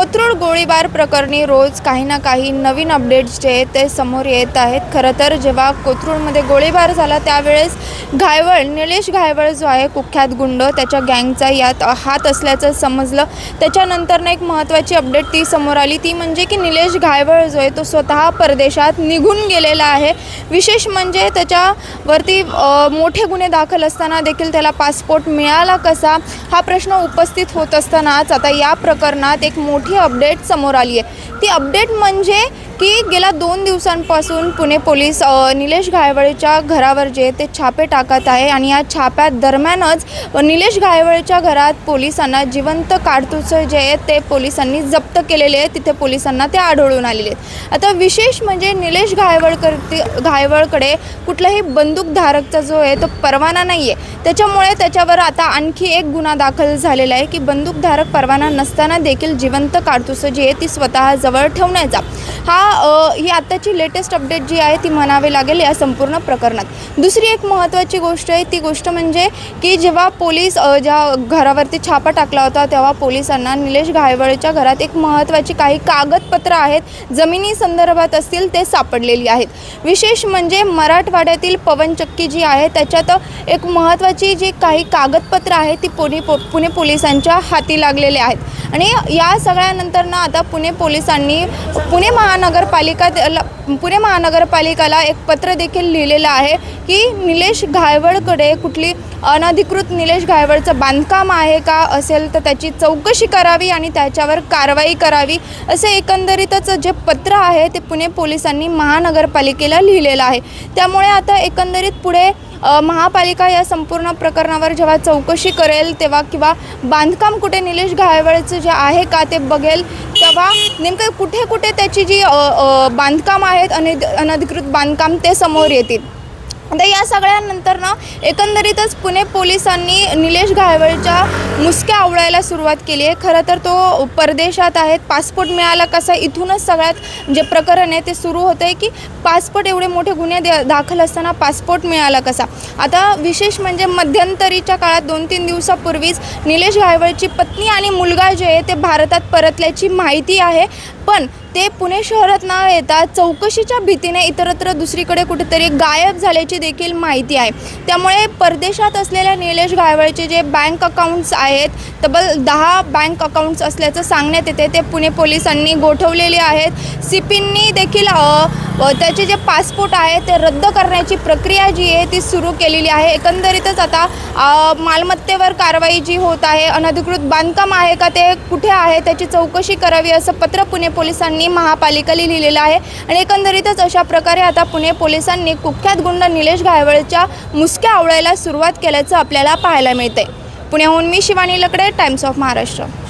कोथरूड गोळीबार प्रकरणी रोज काही ना काही नवीन अपडेट्स जे आहेत ते समोर येत आहेत. खरं तर जेव्हा कोथरूडमध्ये गोळीबार झाला त्यावेळेस घायवळ निलेश घायवळ जो आहे कुख्यात गुंड त्याच्या गँगचा यात हात असल्याचं समजलं. त्याच्यानंतरनं एक महत्त्वाची अपडेट ती समोर आली. ती म्हणजे की निलेश घायवळ जो आहे तो स्वतः परदेशात निघून गेलेला आहे. विशेष म्हणजे त्याच्यावरती मोठे गुन्हे दाखल असताना देखील त्याला पासपोर्ट मिळाला कसा? हा प्रश्न उपस्थित होत असतानाच आता या प्रकरणात एक मोठी अपडेट समोर आली आहे ती अपडेट म्हणजे की गेल्या दोन दिवसांपासून पुणे पोलीस निलेश घायवळेच्या घरावर जे ते छापे टाकत आहे आणि या छाप्यात दरम्यानच निलेश घायवळेच्या घरात पोलिसांना जिवंत काडतुसं जे आहेत ते पोलिसांनी जप्त केलेले आहेत. तिथे पोलिसांना ते आढळून आलेले आहेत. आता विशेष म्हणजे निलेश घायवळकर घायवळकडे कुठलाही बंदूकधारकचा जो आहे तो परवाना नाही आहे त्याच्यामुळे त्याच्यावर आता आणखी एक गुन्हा दाखल झालेला आहे की बंदूकधारक परवाना नसताना देखील जिवंत काडतुसं जी आहे ती स्वतःजवळ ठेवण्याचा. हा ही आत्ताची लेटेस्ट अपडेट जी आहे ती म्हणावी लागेल या संपूर्ण प्रकरणात. दुसरी एक महत्त्वाची गोष्ट आहे ती गोष्ट म्हणजे की जेव्हा पोलीस ज्या घरावरती छापा टाकला होता तेव्हा पोलिसांना निलेश घायवळेच्या घरात एक महत्त्वाची काही कागदपत्रं आहेत जमिनी संदर्भात असतील ते सापडलेली आहेत. विशेष म्हणजे मराठवाड्यातील पवनचक्की जी आहे त्याच्यात एक महत्त्वाची जी काही कागदपत्रं आहेत ती पुणे पो पुणे पोलिसांच्या हाती लागलेले आहेत. आणि या सगळ्यानंतरनं आता पुणे पोलिसांनी पुणे महानगर महानगरपालिका पुणे महानगरपालिकाला एक पत्र देखील लिहिलेलं आहे की निलेश घायवळकडे कुठली अनधिकृत निलेश घायवळचं बांधकाम आहे का असेल तर त्याची चौकशी करावी आणि त्याच्यावर कारवाई करावी असे एकंदरीतच जे पत्र आहे ते पुणे पोलिसांनी महानगरपालिकेला लिहिलेलं आहे. त्यामुळे आता एकंदरीत पुढे महापालिका या संपूर्ण प्रकरणावर जेव्हा चौकशी करेल तेव्हा किंवा बांधकाम कुठे निलेश घायवळचं जे आहे का ते बघेल तेव्हा नेमकं कुठे कुठे त्याची जी बांधकाम आहेत अनधिकृत बांधकाम ते समोर येतील. आता या सगळ्यानंतर ना एकंदरीतच पुणे पोलिसांनी निलेश घायवळच्या मुसक्या आवळायला सुरुवात केली आहे. खरं तर तो परदेशात आहेत पासपोर्ट मिळाला कसा? इथूनच सगळ्यात जे प्रकरण आहे ते सुरू होतं आहे की पासपोर्ट एवढे मोठे गुन्हे दे दाखल असताना पासपोर्ट मिळाला कसा? आता विशेष म्हणजे मध्यंतरीच्या काळात दोन तीन दिवसापूर्वीच निलेश घायवळची पत्नी आणि मुलगा जे आहे ते भारतात परतल्याची माहिती आहे. पण ते पुणे शहरात न येता चौकशीच्या भीतीने इतरत्र दुसरीकडे कुठेतरी गायब झाल्याची देखील माहिती आहे. त्यामुळे परदेशात असलेल्या निलेश गायवळचे जे बँक अकाउंट्स आहेत तब्बल दहा बँक अकाउंट्स असल्याचं सांगण्यात येते. ते पुणे पोलिसांनी गोठवलेले आहेत. सी पींनी देखील त्याचे जे पासपोर्ट आहे ते रद्द करण्याची प्रक्रिया जी आहे ती सुरू केलेली आहे. एकंदरीतच आता मालमत्तेवर कारवाई जी होत आहे अनधिकृत बांधकाम आहे का ते कुठे आहे त्याची चौकशी करावी असं पत्र पुणे पोलिसांनी महापालिकेला लिहिलेलं आहे. आणि एकंदरीतच अशा प्रकारे आता पुणे पोलिसांनी कुख्यात गुंड निलेश घायवळच्या मुसक्या आवळायला सुरुवात केल्याचं आपल्याला पाहायला मिळते पुण्याहून मी शिवानी लकडे टाइम्स ऑफ महाराष्ट्र